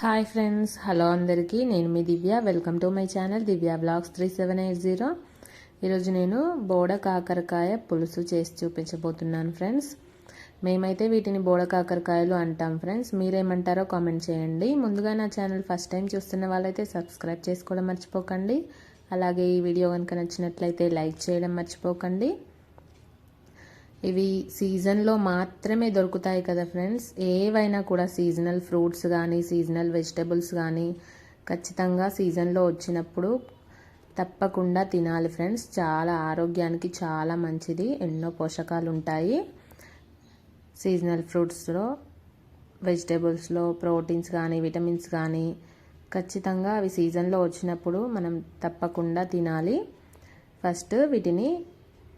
Hi friends hello అందరికీ. నేను మీ Divya. Welcome to my channel Divya blogs three seven eight zero. ఈరోజు నేను బోడ కాకరకాయ పులుసు చేసి చూపించబోతున్నాను ఫ్రెండ్స్. మేమైతే వీటిని బోడ కాకరకాయలు అంటాం ఫ్రెండ్స్. మీరేమంటారో కామెంట్ చేయండి. ముందుగా నా ఛానల్ ఫస్ట్ టైం చూస్తున్న వాళ్ళైతే సబ్స్క్రైబ్ చేసుకోవడం మర్చిపోకండి. అలాగే ఈ వీడియో కనుక నచ్చినట్లయితే లైక్ చేయడం మర్చిపోకండి. ఇవి సీజన్లో మాత్రమే దొరుకుతాయి కదా ఫ్రెండ్స్. ఏవైనా కూడా సీజనల్ ఫ్రూట్స్ కానీ సీజనల్ వెజిటబుల్స్ కానీ ఖచ్చితంగా సీజన్లో వచ్చినప్పుడు తప్పకుండా తినాలి ఫ్రెండ్స్. చాలా ఆరోగ్యానికి చాలా మంచిది. ఎన్నో పోషకాలు ఉంటాయి సీజనల్ ఫ్రూట్స్లో వెజిటేబుల్స్లో ప్రోటీన్స్ కానీ విటమిన్స్ కానీ ఖచ్చితంగా అవి సీజన్లో వచ్చినప్పుడు మనం తప్పకుండా తినాలి. ఫస్ట్ వీటిని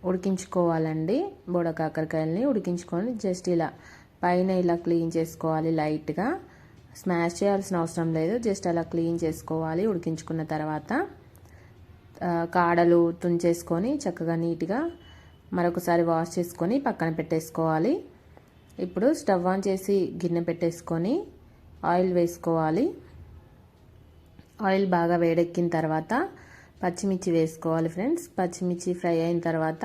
ఉడికించుకోవాలండి. బోడ కాకరకాయలని ఉడికించుకొని జస్ట్ ఇలా పైన ఇలా క్లీన్ చేసుకోవాలి లైట్గా. స్మాష్ చేయాల్సిన అవసరం లేదు. జస్ట్ అలా క్లీన్ చేసుకోవాలి ఉడికించుకున్న తర్వాత. కాడలు తుంచేసుకొని చక్కగా నీట్గా మరొకసారి వాష్ చేసుకొని పక్కన పెట్టేసుకోవాలి. ఇప్పుడు స్టవ్ ఆన్ చేసి గిన్నె పెట్టేసుకొని ఆయిల్ వేసుకోవాలి. ఆయిల్ బాగా వేడెక్కిన తర్వాత పచ్చిమిర్చి వేసుకోవాలి ఫ్రెండ్స్. పచ్చిమిర్చి ఫ్రై అయిన తర్వాత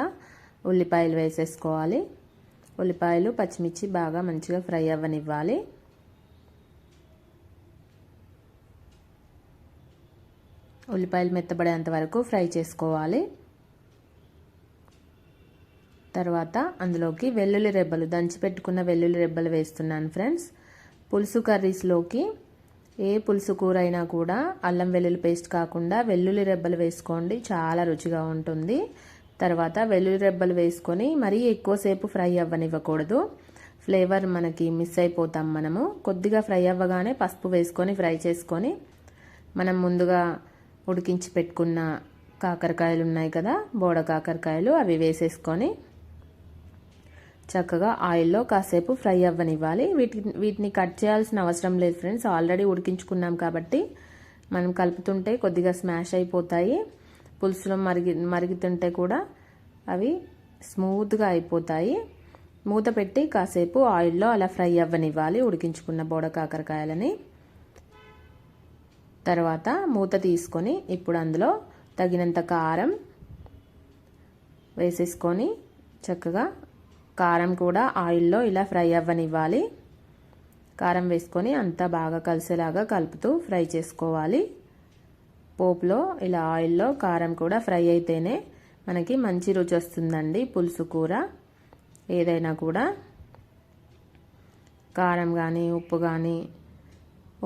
ఉల్లిపాయలు వేసేసుకోవాలి. ఉల్లిపాయలు పచ్చిమిర్చి బాగా మంచిగా ఫ్రై అవ్వనివ్వాలి. ఉల్లిపాయలు మెత్తబడేంత వరకు ఫ్రై చేసుకోవాలి. తర్వాత అందులోకి వెల్లుల్లి రెబ్బలు దంచి పెట్టుకున్న వెల్లుల్లి రెబ్బలు వేస్తున్నాను ఫ్రెండ్స్. పులుసు కర్రీస్లోకి ఏ పులుసు కూర అయినా కూడా అల్లం వెల్లుల్లి పేస్ట్ కాకుండా వెల్లుల్లి రెబ్బలు వేసుకోండి. చాలా రుచిగా ఉంటుంది. తర్వాత వెల్లుల్లి రెబ్బలు వేసుకొని మరీ ఎక్కువసేపు ఫ్రై అవ్వనివ్వకూడదు. ఫ్లేవర్ మనకి మిస్ అయిపోతాం మనము. కొద్దిగా ఫ్రై అవ్వగానే పసుపు వేసుకొని ఫ్రై చేసుకొని మనం ముందుగా ఉడికించి పెట్టుకున్న కాకరకాయలు ఉన్నాయి కదా బోడ కాకరకాయలు అవి వేసేసుకొని చక్కగా ఆయిల్లో కాసేపు ఫ్రై అవ్వనివ్వాలి. వీటి వీటిని కట్ చేయాల్సిన అవసరం లేదు ఫ్రెండ్స్. ఆల్రెడీ ఉడికించుకున్నాం కాబట్టి మనం కలుపుతుంటే కొద్దిగా స్మాష్ అయిపోతాయి. పులుసులో మరిగి మరుగుతుంటే కూడా అవి స్మూత్గా అయిపోతాయి. మూత పెట్టి కాసేపు ఆయిల్లో అలా ఫ్రై అవ్వనివ్వాలి ఉడికించుకున్న బోడ కాకరకాయలని. తర్వాత మూత తీసుకొని ఇప్పుడు అందులో తగినంత కారం వేసేసుకొని చక్కగా కారం కూడా ఆయిల్లో ఇలా ఫ్రై అవ్వనివ్వాలి. కారం వేసుకొని అంతా బాగా కలిసేలాగా కలుపుతూ ఫ్రై చేసుకోవాలి. పోపులో ఇలా ఆయిల్లో కారం కూడా ఫ్రై అయితేనే మనకి మంచి రుచి వస్తుందండి పులుసు కూర. ఏదైనా కూడా కారం కానీ ఉప్పు కానీ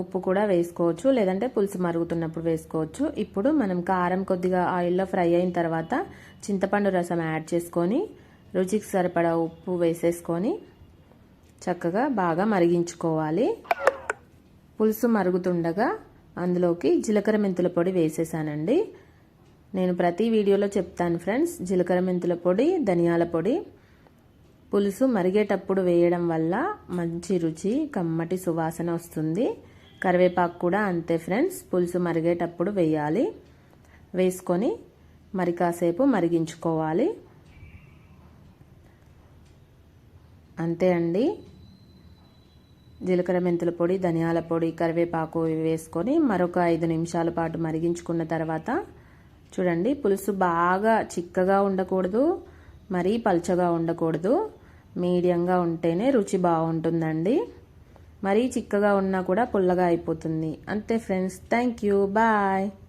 ఉప్పు కూడా వేసుకోవచ్చు. లేదంటే పులుసు మరుగుతున్నప్పుడు వేసుకోవచ్చు. ఇప్పుడు మనం కారం కొద్దిగా ఆయిల్లో ఫ్రై అయిన తర్వాత చింతపండు రసం యాడ్ చేసుకొని రుచికి సరిపడా ఉప్పు వేసేసుకొని చక్కగా బాగా మరిగించుకోవాలి. పులుసు మరుగుతుండగా అందులోకి జీలకర్ర మెంతుల పొడి వేసేసానండి. నేను ప్రతి వీడియోలో చెప్తాను ఫ్రెండ్స్ జీలకర్ర మెంతుల పొడి ధనియాల పొడి పులుసు మరిగేటప్పుడు వేయడం వల్ల మంచి రుచి కమ్మటి సువాసన వస్తుంది. కరివేపాకు కూడా అంతే ఫ్రెండ్స్ పులుసు మరిగేటప్పుడు వేయాలి. వేసుకొని మరి కాసేపు మరిగించుకోవాలి. అంతే అండి. జీలకర్ర మెంతుల పొడి ధనియాల పొడి కరివేపాకు వేసుకొని మరొక ఐదు నిమిషాల పాటు మరిగించుకున్న తర్వాత చూడండి పులుసు బాగా చిక్కగా ఉండకూడదు మరీ పల్చగా ఉండకూడదు. మీడియంగా ఉంటేనే రుచి బాగుంటుందండి. మరీ చిక్కగా ఉన్నా కూడా పుల్లగా అయిపోతుంది. అంతే ఫ్రెండ్స్ థ్యాంక్ యూ బాయ్.